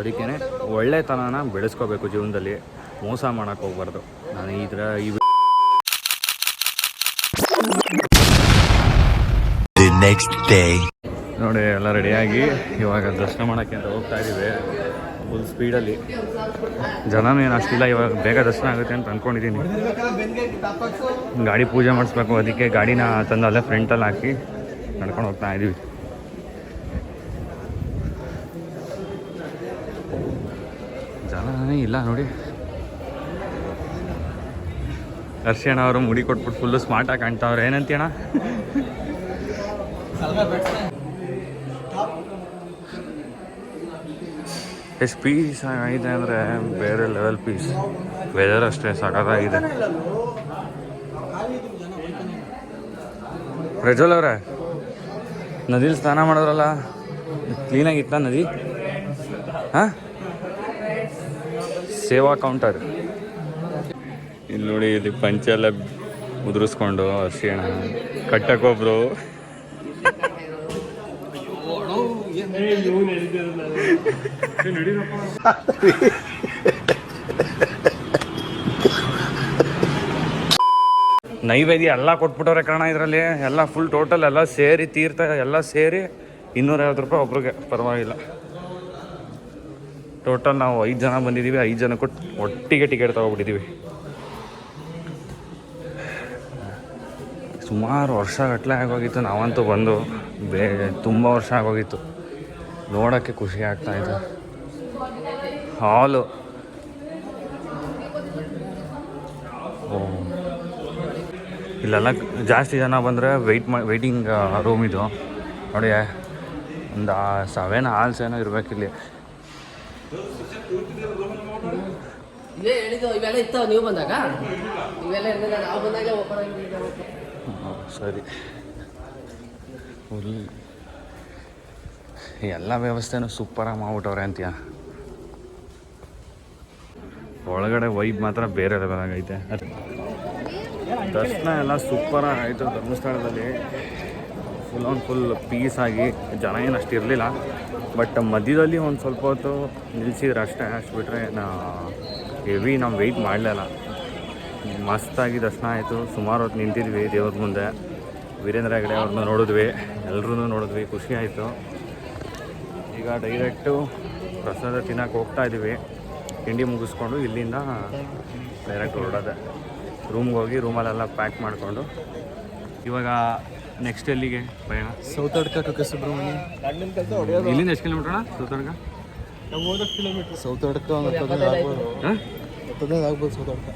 ಅದಕ್ಕೇ ಒಳ್ಳೆತನನ ಬೆಳೆಸ್ಕೋಬೇಕು ಜೀವನದಲ್ಲಿ. ಮೋಸ ಮಾಡೋಕ್ಕೆ ಹೋಗ್ಬಾರ್ದು. ನಾನು ಈ ಥರ ಈ ನೆಕ್ಸ್ಟ್ ಡೇ ನೋಡಿ ಎಲ್ಲ ರೆಡಿಯಾಗಿ ಇವಾಗ ದರ್ಶನ ಮಾಡೋಕ್ಕೆ ಅಂತ ಹೋಗ್ತಾ ಇದ್ದೀವಿ. ಫುಲ್ ಸ್ಪೀಡಲ್ಲಿ ಜನನೂ ಏನು ಅಷ್ಟಿಲ್ಲ ಇವಾಗ ಬೇಗ ದರ್ಶನ ಆಗುತ್ತೆ ಅಂತ ಅಂದ್ಕೊಂಡಿದ್ದೀನಿ ಗಾಡಿ ಪೂಜೆ ಮಾಡಿಸ್ಬೇಕು ಅದಕ್ಕೆ ಗಾಡಿನ ತಂದು ಅಲ್ಲೇ ಫ್ರಂಟಲ್ಲಿ ಹಾಕಿ ನಡ್ಕೊಂಡು ಹೋಗ್ತಾ ಇದ್ದೀವಿ ಜನನೇ ಇಲ್ಲ ನೋಡಿ. ದರ್ಶನ್ ಅವರು ಮುಡಿ ಕೊಟ್ಬಿಟ್ಟು ಫುಲ್ಲು ಸ್ಮಾರ್ಟಾಗಿ ಕಾಣ್ತಾವ್ರೆ. ಏನಂತೀಣ ಎಷ್ಟು ಪೀಸ್ ಆಗಿದೆ ಅಂದರೆ ಬೇರೆ ಲೆವೆಲ್ ಪೀಸ್ ವೆದರ್ ಅಷ್ಟೇ, ಸಖತ್ತಾಗಿದೆ. ಪ್ರಜ್ವಲ್ ಅವರೇ, ನದಿಲಿ ಸ್ನಾನ ಮಾಡಿದ್ರಲ್ಲ? ಕ್ಲೀನಾಗಿತ್ತ ನದಿ? ಹಾಂ? ಸೇವಾ ಕೌಂಟರ್ ಇಲ್ಲಿ ನೋಡಿ ಇಲ್ಲಿ ಪಂಚೆ ಎಲ್ಲ ಉದುರಿಸ್ಕೊಂಡು ಹಸಿಣ ಕಟ್ಟಕ್ಕೊಬ್ರು ನೈವೇದ್ಯ ಎಲ್ಲ ಕೊಟ್ಬಿಟ್ಟವ್ರೆ ಕಾರಣ ಇದರಲ್ಲಿ. ಎಲ್ಲ ಫುಲ್ ಟೋಟಲ್ ಎಲ್ಲ ಸೇರಿ ತೀರ್ಥ ಎಲ್ಲ ಸೇರಿ ಇನ್ನೂರೈವತ್ತು ರೂಪಾಯಿ ಒಬ್ರಿಗೆ. ಪರವಾಗಿಲ್ಲ. ಟೋಟಲ್ ನಾವು ಐದು ಜನ ಬಂದಿದ್ದೀವಿ, ಐದು ಕೊಟ್ಟು ಒಟ್ಟಿಗೆ ಟಿಕೆಟ್ ತೊಗೊಬಿಟ್ಟಿದ್ದೀವಿ. ಸುಮಾರು ವರ್ಷ ಗಟ್ಟಲೆ ಆಗೋಗಿತ್ತು, ನಾವಂತೂ ಬಂದು ಬೇ, ತುಂಬ ವರ್ಷ ಆಗೋಗಿತ್ತು. ನೋಡೋಕ್ಕೆ ಖುಷಿ ಆಗ್ತಾ ಇದೆ. ಹಾಲು. ಓ. ಇಲ್ಲೆಲ್ಲ ಜಾಸ್ತಿ ಜನ ಬಂದರೆ ವೆಯ್ಟ್ ಮಾ ವೆಯ್ಟಿಂಗ್ ರೂಮ್ ಇದು. ನೋಡಿ ಒಂದು ಸವೆನ್ ಹಾಲ್ಸ್ ಏನೋ ಇರಬೇಕಿಲ್ಲಿ. ಇದೇ ಹೇಳಿದ್ದು ಇವೆಲ್ಲ ಇತ್ತು ನೀವು ಬಂದಾಗ? ಇವೆಲ್ಲ ಇರಲಿಲ್ಲ ನಾವು ಬಂದಾಗ ಓಪನ್ ಆಗಿಲ್ಲ ಹ್ಮ್, ಸರಿ. ಫುಲ್ ಎಲ್ಲ ವ್ಯವಸ್ಥೆನೂ ಸೂಪರಾಗಿ ಮಾಡ್ಬಿಟ್ಟವ್ರೆ ಅಂತೀಯ? ಒಳಗಡೆ ವೈಬ್ ಮಾತ್ರ ಬೇರೆ ಲೆವೆಲ್ ಆಗೈತೆ. ಅದು ದರ್ಶನ ಎಲ್ಲ ಸೂಪರಾಗಿ ಆಯಿತು ಧರ್ಮಸ್ಥಳದಲ್ಲಿ. ಫುಲ್ ಆನ್ ಫುಲ್ ಪೀಸಾಗಿ ಜನ ಏನು ಅಷ್ಟು ಇರಲಿಲ್ಲ. ಬಟ್ ಮಧ್ಯದಲ್ಲಿ ಒಂದು ಸ್ವಲ್ಪ ಹೊತ್ತು ನಿಲ್ಲಿಸಿದ್ರೆ ಅಷ್ಟೇ, ಅಷ್ಟು ಬಿಟ್ಟರೆ ನಾ ಹೆವಿ ನಾವು ವೆಯ್ಟ್ ಮಾಡಲಿಲ್ಲ. ಮಸ್ತಾಗಿ ದರ್ಶನ ಆಯಿತು. ಸುಮಾರು ಹೊತ್ತು ನಿಂತಿದ್ವಿ ದೇವ್ರ ಮುಂದೆ. ವೀರೇಂದ್ರ ಹೆಗಡೆ ಅವ್ರನ್ನ ನೋಡಿದ್ವಿ. ಎಲ್ಲರೂ ನೋಡಿದ್ವಿ. ಖುಷಿ ಆಯಿತು. ಈಗ ಡೈರೆಕ್ಟು ಪ್ರಸಾದ ತಿನ್ನೋಕೆ ಹೋಗ್ತಾ ಇದ್ದೀವಿ ತಿಂಡಿ ಮುಗಿಸ್ಕೊಂಡು ಇಲ್ಲಿಂದ ಡೈರೆಕ್ಟ್ ಹೊರಡೋದೆ. ರೂಮ್ಗೆ ಹೋಗಿ ರೂಮಲ್ಲೆಲ್ಲ ಪ್ಯಾಕ್ ಮಾಡಿಕೊಂಡು. ಇವಾಗ ನೆಕ್ಸ್ಟ್ ಎಲ್ಲಿಗೆ ಪಯಣ ಸೌತಡ್ಕ ಟು ಸುಬ್ರಹ್ಮಣ್ಯ ಇಲ್ಲಿಂದ ಎಷ್ಟು ಕಿಲೋಮೀಟರ್ ಅಣ್ಣ ಸೌತಡ್ಕ ಕಿಲೋಮೀಟರ್ ಹತ್ತದೈದು ಆಗ್ಬೋದು. ಆಗ್ಬೋದು ಸೌತಡ್ಕ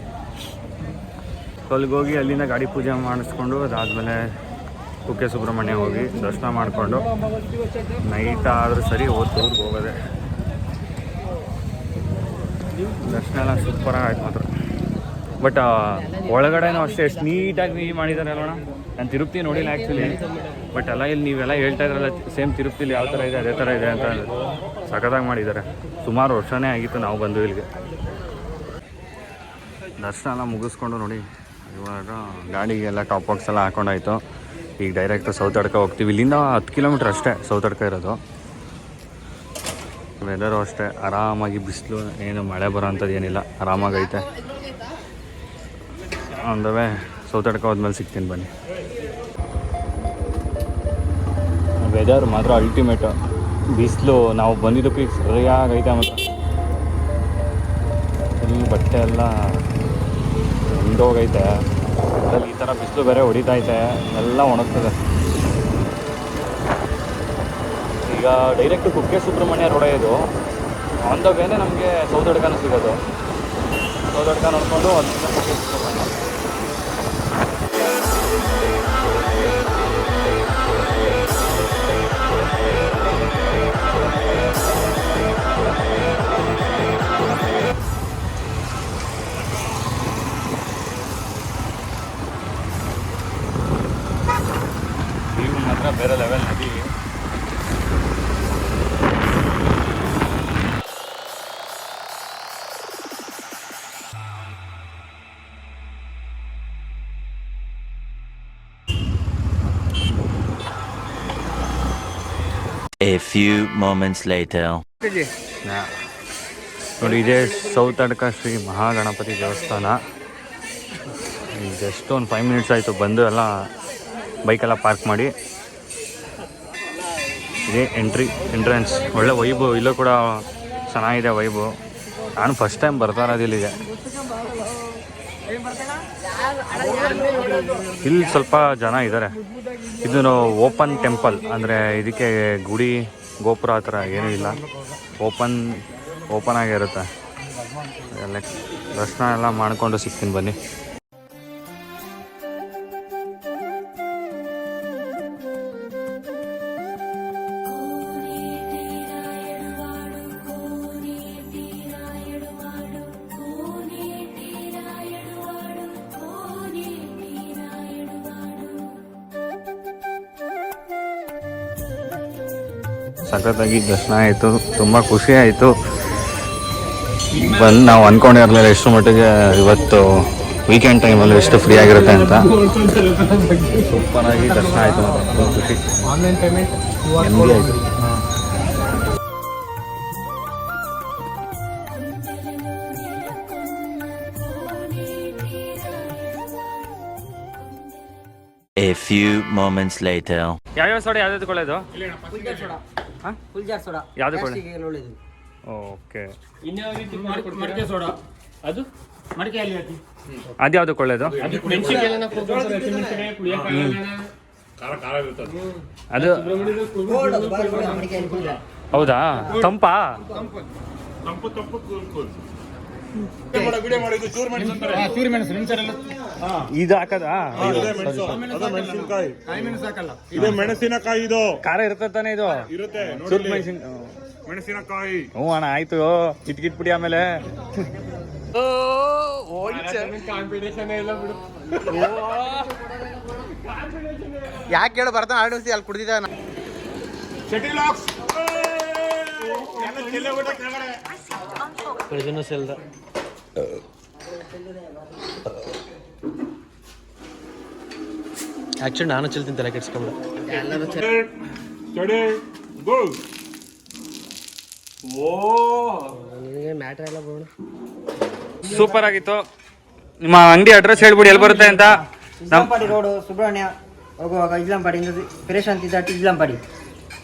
ಅಲ್ಲಿಗೆ ಹೋಗಿ ಅಲ್ಲಿಂದ ಗಾಡಿ ಪೂಜೆ ಮಾಡಿಸ್ಕೊಂಡು ಅದಾದಮೇಲೆ ಕುಕ್ಕೆ ಸುಬ್ರಹ್ಮಣ್ಯ ಹೋಗಿ ದರ್ಶನ ಮಾಡಿಕೊಂಡು ನೈಟ್ ಆದರೂ ಸರಿ ಓದ್ತು ಹೋಗೋದೆ. ದರ್ಶನ ಎಲ್ಲ ಸೂಪರಾಗಿ ಆಯ್ತು ಮಾತ್ರ. ಬಟ್ ಒಳಗಡೆನೂ ಅಷ್ಟೇ ಎಷ್ಟು ನೀಟಾಗಿ ಮಾಡಿದ್ದಾರೆ ಅಲ್ಲೋಣ ನಾನು ತಿರುಪ್ತಿ ನೋಡಿಲ್ಲ ಆ್ಯಕ್ಚುಲಿ ಬಟ್ ಎಲ್ಲ ಇಲ್ಲಿ ನೀವೆಲ್ಲ ಹೇಳ್ತಾ ಇದ್ರಲ್ಲ, ಸೇಮ್ ತಿರುಪ್ತಿಲಿ ಯಾವ ಥರ ಇದೆ, ಅದೇ ಥರ ಇದೆ ಅಂತ ಸಖತ್ತಾಗಿ ಮಾಡಿದ್ದಾರೆ. ಸುಮಾರು ವರ್ಷನೇ ಆಗಿತ್ತು ನಾವು ಬಂದು ಇಲ್ಲಿಗೆ. ದರ್ಶನ ಎಲ್ಲ ಮುಗಿಸ್ಕೊಂಡು ನೋಡಿ, ಇವಾಗ ಗಾಡಿಗೆಲ್ಲ ಟಾಪ್ ಬಾಕ್ಸ್ ಎಲ್ಲ ಹಾಕೊಂಡಾಯ್ತು. ಈಗ ಡೈರೆಕ್ಟ್ ಸೌತಡ್ಕ ಹೋಗ್ತೀವಿ. ಇಲ್ಲಿಂದ ಹತ್ತು ಕಿಲೋಮೀಟ್ರ್ ಅಷ್ಟೇ ಸೌತಡ್ಕ ಇರೋದು. ವೆದರು ಅಷ್ಟೇ, ಆರಾಮಾಗಿ ಬಿಸಿಲು, ಏನು ಮಳೆ ಬರೋ ಅಂಥದ್ದು ಏನಿಲ್ಲ. ಆರಾಮಾಗೈತೆ. ಅಂದವೇ ಸೌತಡ್ಕ ಹೋದ್ಮೇಲೆ ಸಿಗ್ತೀನಿ ಬನ್ನಿ. ವೆದರ್ ಮಾತ್ರ ಅಲ್ಟಿಮೇಟ್ ಬಿಸಿಲು, ನಾವು ಬಂದಿದ್ದಕ್ಕೆ ಈಗ ಸರಿಯಾಗೈತೆ ಮಾತ್ರ. ಫುಲ್ ಬಟ್ಟೆ ಎಲ್ಲ ಹಿಂದೋಗೈತೆ ಅದ್ರಲ್ಲಿ ಈ ಥರ ಬಿಸಿಲು ಬೇರೆ ಹೊಡಿತೈತೆ ಎಲ್ಲ ಒಣಗ್ತದೆ. ಈಗ ಡೈರೆಕ್ಟ್ ಕುಕ್ಕೆ ಸುಬ್ರಹ್ಮಣ್ಯ ರೋಡೇ ಇದು. ಆನ್ ದ ವೇನೇ ನಮಗೆ ಸೌದಡ್ಕನೂ ಸಿಗೋದು. ಸೌದಡ್ಕ ನೋಡಿಕೊಂಡು Subrahmanya. A few moments later. ನೋಡಿ ಇದೇ ಸೌತಡ್ಕ ಶ್ರೀ ಮಹಾಗಣಪತಿ ದೇವಸ್ಥಾನ. ಜಸ್ಟ್ ಒಂದು ಫೈವ್ ಮಿನಿಟ್ಸ್ ಆಯಿತು ಬಂದು ಎಲ್ಲ ಬೈಕೆಲ್ಲ ಪಾರ್ಕ್ ಮಾಡಿ. ಇದೇ ಎಂಟ್ರಿ ಎಂಟ್ರೆನ್ಸ್ ಒಳ್ಳೆ ವೈಬು ಇಲ್ಲೂ ಕೂಡ ಚೆನ್ನಾಗಿದೆ ವೈಬು ನಾನು ಫಸ್ಟ್ ಟೈಮ್ ಬರ್ತಾ ಇರೋದು ಇಲ್ಲಿಗೆ. ಇಲ್ಲಿ ಸ್ವಲ್ಪ ಜನ ಇದ್ದಾರೆ ಇದು ಓಪನ್ ಟೆಂಪಲ್, ಅಂದರೆ ಇದಕ್ಕೆ ಗುಡಿ, ಗೋಪುರ ಆ ಥರ ಏನೂ ಇಲ್ಲ. ಓಪನ್ ಓಪನ್ ಆಗಿರುತ್ತೆ. ಎಲ್ಲ ದರ್ಶನ ಎಲ್ಲ ಮಾಡ್ಕೊಂಡು ಸಿಗ್ತೀನಿ ಬನ್ನಿ. ಸಖತ್ತಾಗಿ ದರ್ಶನ ಆಯಿತು ತುಂಬ ಖುಷಿ ಆಯಿತು. ಬಂದು ನಾವು ಅಂದ್ಕೊಂಡಿರಲಿಲ್ಲ ಎಷ್ಟು ಮಟ್ಟಿಗೆ ಇವತ್ತು ವೀಕೆಂಡ್ ಟೈಮಲ್ಲಿ ಎಷ್ಟು ಫ್ರೀ ಆಗಿರುತ್ತೆ ಅಂತ. ಸೂಪರಾಗಿ ದರ್ಶನ ಆಯಿತು ತುಂಬ ಖುಷಿ. ಆನ್ಲೈನ್ ಪೇಮೆಂಟ್ ಆಯಿತು. A few moments later. ಯಾವ್ಯಾವ ಸೋಡ ಯಾವ್ದು ಕೊಳ್ಳೋದು ಸೋಡಾ ಹಾಂ ಸೋಡಾ ಯಾವ್ದು ಕೊಳ್ಳಿ ಗ್ಯಾಸ್ಟ್ರಿಕ್ಗೆ ಒಳ್ಳೇದು ಓಕೆ ಇನ್ಯಾವ ರೀತಿ ಮಡಿಕೆ ಸೋಡಾ ಅದು ಮಡಿಕೆಯಲ್ಲಿ ಹಾಕಿ ಅದು ಯಾವ್ದು ಕೊಳ್ಳೋದು ಖಾರ ಖಾರ ಇರ್ತದೆ ಅದು ಗೋಲ್ಡ್ ಅದು ಗೋಲ್ಡ್ ಹೌದಾ ತಂಪಾ ತಂಪು ತಂಪು ಕೂಲ್ ಕೂಲ್ ಇದು ಹಾಕದಾ? ಮೆಣಸಿನಕಾಯಿ. ಕಾಯಿ ಮೆಣಸು ಇದು ಮೆಣಸಿನಕಾಯಿ ಇದು. ಖಾರ ಇರುತ್ತೆ ತಾನೇ ಇದು? ಇರುತ್ತೆ ಮೆಣಸಿನ ಮೆಣಸಿನಕಾಯಿ. ಹ್ಞೂ ಅಣ್ಣ ಆಯ್ತು. ಇಟ್ಕಿಟ್ಬಿಡಿ ಆಮೇಲೆ. ಯಾಕೆ ಹೇಳು ಬರ್ತಾನೆ ಆಡಿಸಿ ಅಲ್ಲಿ ಕುಡ್ದಿದ್ದ ಶೆಟಿ ಕೆಳಗಡೆ ಸೆಲ್ದ ಆಕ್ಚುಲಿ ನಾನು ಚೆಲ್ತೀನಿ ತಲೆ ಕೆಡ್ಸ್ಕೊಂಬಿಡ ಮ್ಯಾಟ್ರ್ ಎಲ್ಲ ಬೋಣ ಸೂಪರ್ ಆಗಿತ್ತು. ನಿಮ್ಮ ಅಂಗಡಿ ಅಡ್ರೆಸ್ ಹೇಳ್ಬಿಡಿ ಎಲ್ಲಿ ಬರುತ್ತೆ ಅಂತ. ಇಸ್ಲಾಂಪಾಡಿ ರೋಡ್ ಸುಬ್ರಹ್ಮಣ್ಯ ಹೋಗುವಾಗ ಇಸ್ಲಾಂಪಾಡಿಯಿಂದ ಪ್ರಶಾಂತಿ ದಾಟಿ ಇಸ್ಲಾಂಪಾಡಿ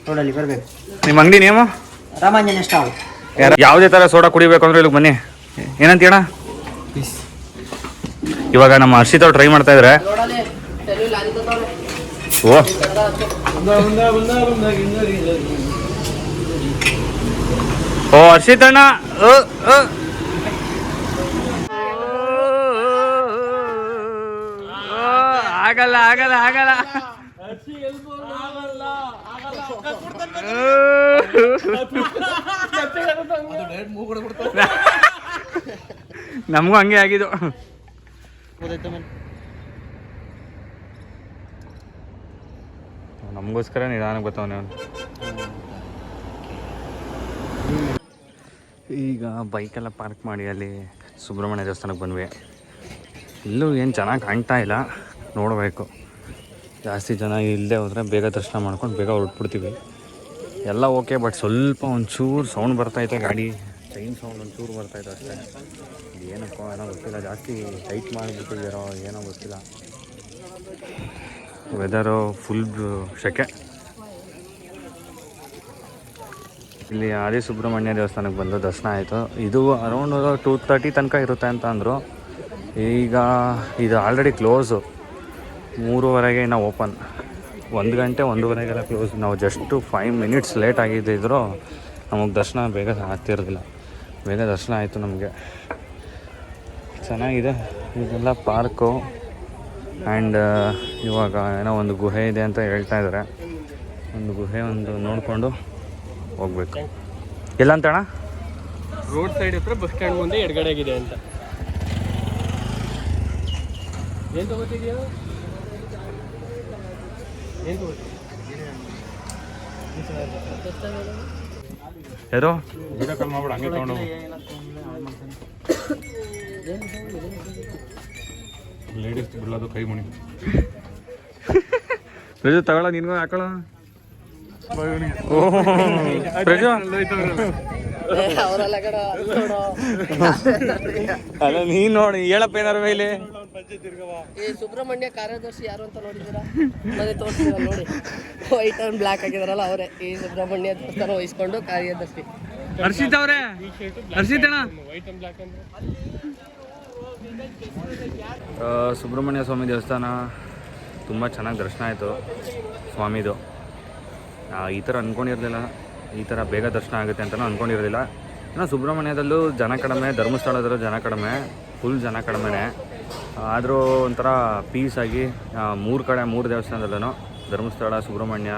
ರೋಡಲ್ಲಿ ಬರಬೇಕು. ನಿಮ್ಮ ಅಂಗಡಿ ನೇಮು? ರಾಮಾಂಜನ ಸ್ಟಾಲ್. ಯಾವುದೇ ಥರ ಸೋಡಾ ಕುಡಿಬೇಕು ಅಂದ್ರೆ ಇಲ್ಲಿ ಬನ್ನಿ. ಏನಂತೀಣ ಇವಾಗ ನಮ್ಮ ಹರ್ಷಿತ್ ಅವ್ರು ಟ್ರೈ ಮಾಡ್ತಾ ತಂದವ್ರೆ ಓ. ಓ, ಹರ್ಷಿತ್ ಅಣ್ಣ. ಆಗಲ್ಲ ಆಗಲ್ಲ ಆಗಲ್ಲ. ನಮಗೂ ಹಂಗೆ ಆಗಿದ್ದು. ನಮಗೋಸ್ಕರ ನಿಧಾನಕ್ಕೆ ಬರ್ತಾವನೆ ಅವನು. ಈಗ ಬೈಕೆಲ್ಲ ಪಾರ್ಕ್ ಮಾಡಿ ಅಲ್ಲಿ ಸುಬ್ರಹ್ಮಣ್ಯ ದೇವಸ್ಥಾನಕ್ಕೆ ಬಂದ್ವಿ. ಇಲ್ಲೂ ಏನು ಚೆನ್ನಾಗಿ ಕಾಣ್ತಾ ಇಲ್ಲ. ನೋಡಬೇಕು. ಜಾಸ್ತಿ ಜನ ಇಲ್ಲದೆ ಹೋದರೆ ಬೇಗ ದರ್ಶನ ಮಾಡ್ಕೊಂಡು ಬೇಗ ಹೊರಟ್ಬಿಡ್ತೀವಿ. ಎಲ್ಲ ಓಕೆ, ಬಟ್ ಸ್ವಲ್ಪ ಒಂಚೂರು ಸೌಂಡ್ ಬರ್ತಾಯಿತ್ತು ಗಾಡಿ. ಟ್ರೈನ್ ಸೌಂಡ್ ಒಂಚೂರು ಬರ್ತಾಯಿತ್ತು ಅಷ್ಟೇ. ಏನಕ್ಕೋ, ಏನೋ ಗೊತ್ತಿಲ್ಲ. ಜಾಸ್ತಿ ಟೈಟ್ ಮಾಡಿಬಿಟ್ಟಿದ್ದೀರೋ, ಏನೋ ಗೊತ್ತಿಲ್ಲ. ವೆದರು ಫುಲ್ ಶೆಕೆ. ಇಲ್ಲಿ ಆದಿ ಸುಬ್ರಹ್ಮಣ್ಯ ದೇವಸ್ಥಾನಕ್ಕೆ ಬಂದು ದರ್ಶನ ಆಯಿತು. ಇದು ಅರೌಂಡ್ ಟೂ ತರ್ಟಿ ತನಕ ಇರುತ್ತೆ ಅಂತ ಅಂದರು. ಈಗ ಇದು ಆಲ್ರೆಡಿ ಕ್ಲೋಸು ಮೂರುವರೆಗೆ ಇನ್ನು ಓಪನ್. ಒಂದು ಗಂಟೆ, ಒಂದೂವರೆಗೆಲ್ಲ ಕ್ಲೋಸ್ ನಾವು ಜಸ್ಟು ಫೈವ್ ಮಿನಿಟ್ಸ್ ಲೇಟ್ ಆಗಿದ್ದಿದ್ರು ನಮಗೆ ದರ್ಶನ ಬೇಗ ಆಗ್ತಿರೋದಿಲ್ಲ. ಬೇಗ ದರ್ಶನ ಆಯಿತು ನಮಗೆ. ಚೆನ್ನಾಗಿದೆ. ಇದೆಲ್ಲ ಪಾರ್ಕು. ಆ್ಯಂಡ್ ಇವಾಗ ಏನೋ ಒಂದು ಗುಹೆ ಇದೆ ಅಂತ ಹೇಳ್ತಾ ಇದ್ದಾರೆ ಒಂದು ಗುಹೆ ಒಂದು ನೋಡಿಕೊಂಡು ಹೋಗ್ಬೇಕು. ಎಲ್ಲ ಅಂತಣ್ಣ ರೋಡ್ ಸೈಡ್ ಹತ್ರ ಬಸ್ ಸ್ಟ್ಯಾಂಡ್ ಮುಂದೆ ಎಡಗಡೆ ಆಗಿದೆ ಅಂತ. ಏನ್ ತಗೋತಿದ್ಯಾ ಯಾರು? ಮಾಡ್ಬಿಡ ಹಂಗೆ ತಗೊಂಡು ಲೇಡೀಸ್ ಬಿಡೋದು ಕೈ ಮುಣಿ. ಪ್ರಜು ತಗೊಳ ನಿನ್ಗೂ ಹಾಕೊಳ್ಳ ಓ ಪ್ರಜು. ಅಲ್ಲ ನೀನ್ ನೋಡಿ ಹೇಳಪ್ಪ ಏನಾರ ಮೇಲೆ. ಈ ಸುಬ್ರಹ್ಮಣ್ಯ ಕಾರ್ಯದರ್ಶಿ ಯಾರು ಅಂತ ನೋಡಿದ್ದೀರಾ? ಮನೆ ನೋಡಿ. ವೈಟ್ ಅಂಡ್ ಬ್ಲ್ಯಾಕ್ ಆಗಿದಾರಲ್ಲ ಅವರೇ. ಈ ಸುಬ್ರಹ್ಮಣ್ಯ ದೇವಸ್ಥಾನ ವಹಿಸ್ಕೊಂಡು ಕಾರ್ಯದರ್ಶಿ. ಹರ್ಷಿತ್ ಅವ್ರೆ ಹರ್ಷಿತ್ ಅಣ್ಣ. ಸುಬ್ರಹ್ಮಣ್ಯ ಸ್ವಾಮಿ ದೇವಸ್ಥಾನ ತುಂಬ ಚೆನ್ನಾಗಿ ದರ್ಶನ ಆಯಿತು ಸ್ವಾಮಿದು. ಆ, ಈ ಥರ ಅಂದ್ಕೊಂಡಿರಲಿಲ್ಲ ಈ ಥರ ಬೇಗ ದರ್ಶನ ಆಗುತ್ತೆ ಅಂತಲೂ ಅಂದ್ಕೊಂಡಿರಲಿಲ್ಲ ಇನ್ನು ಸುಬ್ರಹ್ಮಣ್ಯದಲ್ಲೂ ಜನ ಕಡಿಮೆ ಧರ್ಮಸ್ಥಳದಲ್ಲೂ ಜನ ಕಡಿಮೆ ಫುಲ್ ಜನ ಕಡಿಮೆನೇ. ಆದರೂ ಒಂಥರ ಪೀಸಾಗಿ ಮೂರು ಕಡೆ, ಮೂರು ದೇವಸ್ಥಾನದಲ್ಲೂ ಧರ್ಮಸ್ಥಳ, ಸುಬ್ರಹ್ಮಣ್ಯ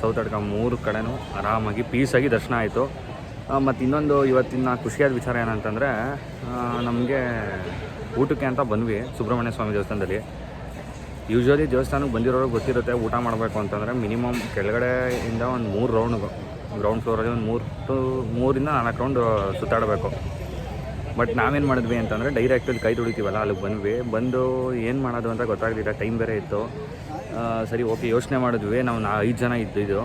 ಸೌತಡ್ಕ ಮೂರು ಕಡೆನೂ ಆರಾಮಾಗಿ ಪೀಸಾಗಿ ದರ್ಶನ ಆಯಿತು. ಮತ್ತು ಇನ್ನೊಂದು ಇವತ್ತಿನ ಖುಷಿಯಾದ ವಿಚಾರ ಏನಂತಂದರೆ ನಮಗೆ ಊಟಕ್ಕೆ ಅಂತ ಬಂದ್ವಿ ಸುಬ್ರಹ್ಮಣ್ಯ ಸ್ವಾಮಿ ದೇವಸ್ಥಾನದಲ್ಲಿ. ಯೂಶ್ವಲಿ ದೇವಸ್ಥಾನಕ್ಕೆ ಬಂದಿರೋರು ಗೊತ್ತಿರುತ್ತೆ ಊಟ ಮಾಡಬೇಕು ಅಂತಂದರೆ ಮಿನಿಮಮ್ ಕೆಳಗಡೆಯಿಂದ ಒಂದು ಮೂರು ರೌಂಡ್ ಗ್ರೌಂಡ್ ಫ್ಲೋರಲ್ಲಿ ಒಂದು ಮೂರು ಟು ಮೂರಿಂದ ನಾಲ್ಕು ರೌಂಡ್ ಸುತ್ತಾಡಬೇಕು. ಬಟ್ ನಾವೇನು ಮಾಡಿದ್ವಿ ಅಂತಂದರೆ ಡೈರೆಕ್ಟ್ ಇಲ್ಲಿ ಕೈ ತುಳಿತೀವಲ್ಲ ಅಲ್ಲಿಗೆ ಬಂದ್ವಿ. ಬಂದು ಏನು ಮಾಡೋದು ಅಂತ ಗೊತ್ತಾಗಲಿಲ್ಲ ಟೈಮ್ ಬೇರೆ ಇತ್ತು. ಸರಿ ಓಕೆ ಯೋಚನೆ ಮಾಡಿದ್ವಿ. ನಾವು ನಾ ಐದು ಜನ ಇದ್ದಿದ್ದು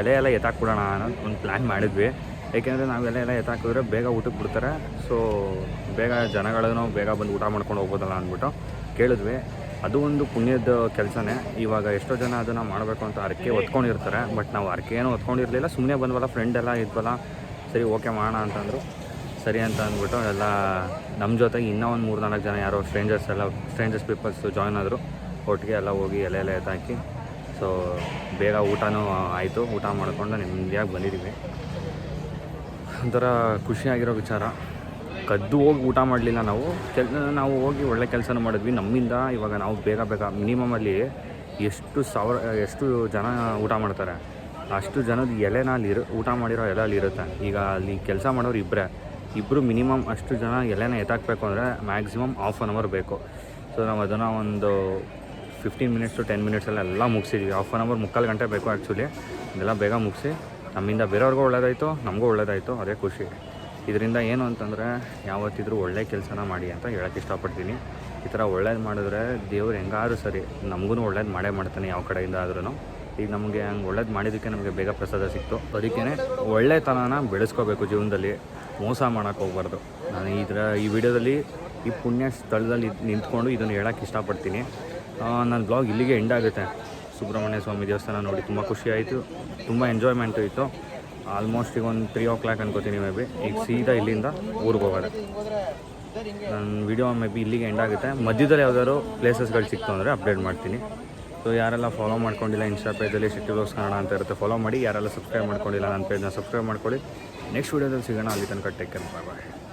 ಎಲೆ ಎಲ್ಲ ಎತ್ತಾಕ್ಬಿಡೋಣ ಅನ್ನೋದು ಒಂದು ಪ್ಲ್ಯಾನ್ ಮಾಡಿದ್ವಿ. ಏಕೆಂದರೆ ನಾವು ಎಲೆ ಎಲ್ಲ ಎತ್ತಾಕಿದ್ರೆ ಬೇಗ ಊಟಕ್ಕೆ ಬಿಡ್ತಾರೆ. ಸೊ ಬೇಗ ಜನಗಳನ್ನು ಬೇಗ ಬಂದು ಊಟ ಮಾಡ್ಕೊಂಡು ಹೋಗ್ಬೋದಲ್ಲ ಅಂದ್ಬಿಟ್ಟು ಕೇಳಿದ್ವಿ. ಅದು ಒಂದು ಪುಣ್ಯದ ಕೆಲಸನೇ. ಇವಾಗ ಎಷ್ಟೋ ಜನ ಅದನ್ನು ಮಾಡಬೇಕು ಅಂತ ಅರಕೆ ಒತ್ಕೊಂಡಿರ್ತಾರೆ ಬಟ್ ನಾವು ಅರಕೆ ಏನೂ ಒತ್ಕೊಂಡಿರಲಿಲ್ಲ ಸುಮ್ಮನೆ ಬಂದ್ವಲ್ಲ ಫ್ರೆಂಡ್ ಎಲ್ಲ ಇದ್ವಲ್ಲ. ಸರಿ ಓಕೆ ಮಾಡೋಣ ಅಂತಂದರು. ಸರಿ ಅಂತ ಅಂದ್ಬಿಟ್ಟು ಎಲ್ಲ ನಮ್ಮ ಜೊತೆಗೆ ಇನ್ನೂ ಒಂದು ಮೂರು ನಾಲ್ಕು ಜನ ಯಾರೋ ಸ್ಟ್ರೇಂಜರ್ಸ್ ಎಲ್ಲ ಸ್ಟ್ರೇಂಜರ್ಸ್ ಪೀಪಲ್ಸ್ ಜಾಯ್ನ್ ಆದರು. ಒಟ್ಟಿಗೆ ಎಲ್ಲ ಹೋಗಿ ಎಲೆ ಎಲೆ ಎತ್ತಾಕಿ. ಸೊ ಬೇಗ ಊಟನೂ ಆಯಿತು. ಊಟ ಮಾಡಿಕೊಂಡು ನೆಮ್ಮದಿಯಾಗಿ ಬಂದಿದ್ದೀವಿ. ಒಂಥರ ಖುಷಿಯಾಗಿರೋ ವಿಚಾರ. ಕದ್ದು ಹೋಗಿ ಊಟ ಮಾಡಲಿಲ್ಲ ನಾವು. ಕೆಲ, ನಾವು ಹೋಗಿ ಒಳ್ಳೆ ಕೆಲಸನೂ ಮಾಡಿದ್ವಿ. ನಮ್ಮಿಂದ ಇವಾಗ ನಾವು ಬೇಗ ಬೇಗ ಮಿನಿಮಮಲ್ಲಿ ಎಷ್ಟು ಸಾವಿರ, ಎಷ್ಟು ಜನ ಊಟ ಮಾಡ್ತಾರೆ. ಅಷ್ಟು ಜನದ ಎಲೆನ ಅಲ್ಲಿ ಇರು, ಊಟ ಮಾಡಿರೋ ಎಲೆ ಅಲ್ಲಿ ಇರುತ್ತೆ. ಈಗ ಅಲ್ಲಿ ಕೆಲಸ ಮಾಡೋರು ಇಬ್ಬರೇ ಇಬ್ಬರು ಮಿನಿಮಮ್ ಅಷ್ಟು ಜನ ಎಲೆನ ಎತ್ತಾಕಬೇಕು ಅಂದರೆ ಮ್ಯಾಕ್ಸಿಮಮ್ ಹಾಫ್ ಆನ್ ಅವರ್ ಬೇಕು. ಸೊ ನಾವು ಅದನ್ನು ಒಂದು ಫಿಫ್ಟೀನ್ ಮಿನಿಟ್ಸು ಟೆನ್ ಮಿನಿಟ್ಸಲ್ಲಿ ಎಲ್ಲ ಮುಗಿಸಿದ್ವಿ. ಹಾಫ್ ಆನ್ ಅವರ್ ಮುಕ್ಕಾಲು ಗಂಟೆ ಬೇಕು ಆ್ಯಕ್ಚುಲಿ ಇದೆಲ್ಲ ಬೇಗ ಮುಗಿಸಿ, ನಮ್ಮಿಂದ ಬೇರೆಯವ್ರಿಗೂ ಒಳ್ಳೇದಾಯಿತು, ನಮಗೂ ಒಳ್ಳೇದಾಯಿತು, ಅದೇ ಖುಷಿ. ಇದರಿಂದ ಏನು ಅಂತಂದರೆ, ಯಾವತ್ತಿದ್ರೂ ಒಳ್ಳೆ ಕೆಲಸನ ಮಾಡಿ ಅಂತ ಹೇಳೋಕ್ಕೆ ಇಷ್ಟಪಡ್ತೀನಿ. ಈ ಥರ ಒಳ್ಳೇದು ಮಾಡಿದ್ರೆ ದೇವ್ರು ಹೆಂಗಾದ್ರೂ ಸರಿ ನಮಗೂ ಒಳ್ಳೇದು ಮಾಡೇ ಮಾಡ್ತಾನೆ ಯಾವ ಕಡೆಯಿಂದ ಆದ್ರೂ ಈಗ ನಮಗೆ ಹಂಗೆ ಒಳ್ಳೇದು ಮಾಡಿದ್ದಕ್ಕೆ ನಮಗೆ ಬೇಗ ಪ್ರಸಾದ ಸಿಕ್ತು. ಅದಕ್ಕೇ ಒಳ್ಳೆತನನ ಬೆಳೆಸ್ಕೋಬೇಕು ಜೀವನದಲ್ಲಿ. ಮೋಸ ಮಾಡೋಕ್ಕೆ ಹೋಗ್ಬಾರ್ದು. ನಾನು ಈ ಥರ ಈ ವಿಡಿಯೋದಲ್ಲಿ ಈ ಪುಣ್ಯ ಸ್ಥಳದಲ್ಲಿ ನಿಂತ್ಕೊಂಡು ಇದನ್ನು ಹೇಳೋಕ್ಕೆ ಇಷ್ಟಪಡ್ತೀನಿ. ನನ್ನ ಬ್ಲಾಗ್ ಇಲ್ಲಿಗೆ ಎಂಡ್ ಆಗುತ್ತೆ. ಸುಬ್ರಹ್ಮಣ್ಯ ಸ್ವಾಮಿ ದೇವಸ್ಥಾನ ನೋಡಿ ತುಂಬ ಖುಷಿ ಆಯಿತು. ತುಂಬ ಎಂಜಾಯ್ಮೆಂಟು ಇತ್ತು. ಆಲ್ಮೋಸ್ಟ್ ಈಗ ಒಂದು ತ್ರೀ ಓ ಕ್ಲಾಕ್ ಅನ್ಕೋತೀನಿ ಮೇ ಬಿ ಈಗ ಸೀದಾ ಇಲ್ಲಿಂದ ಊರಿಗೆ ಹೋಗೋಣ ನನ್ನ ವಿಡಿಯೋ ಮೇ ಬಿ ಇಲ್ಲಿಗೆ ಎಂಡ್ ಆಗುತ್ತೆ. ಮಧ್ಯದಲ್ಲಿ ಯಾವ್ದಾದ್ರು ಪ್ಲೇಸಸ್ಗಳು ಸಿಕ್ತು ಅಂದರೆ ಅಪ್ಡೇಟ್ ಮಾಡ್ತೀನಿ. ಸೊ ಯಾರೆಲ್ಲ ಫಾಲೋ ಮಾಡ್ಕೊಂಡಿಲ್ಲ ಇನ್ಸ್ಟಾ ಪೇಜಲ್ಲಿ ಸಿಟಿ ಕನ್ನಡ ಅಂತ ಇರುತ್ತೆ ಫಾಲೋ ಮಾಡಿ. ಯಾರೆಲ್ಲ ಸಬ್ಸ್ಕ್ರೈಬ್ ಮಾಡ್ಕೊಂಡಿಲ್ಲ ನನ್ನ ಪೇಜ್ನ ಸಬ್ಸ್ಕ್ರೈಬ್ ಮಾಡ್ಕೊಳ್ಳಿ. ನೆಕ್ಸ್ಟ್ ವೀಡಿಯೋದಲ್ಲಿ ಸಿಗೋಣ ಅಲ್ಲಿ ತನಕ ಟೇಕ್ ಬಾಯ್ ಬಾಯ್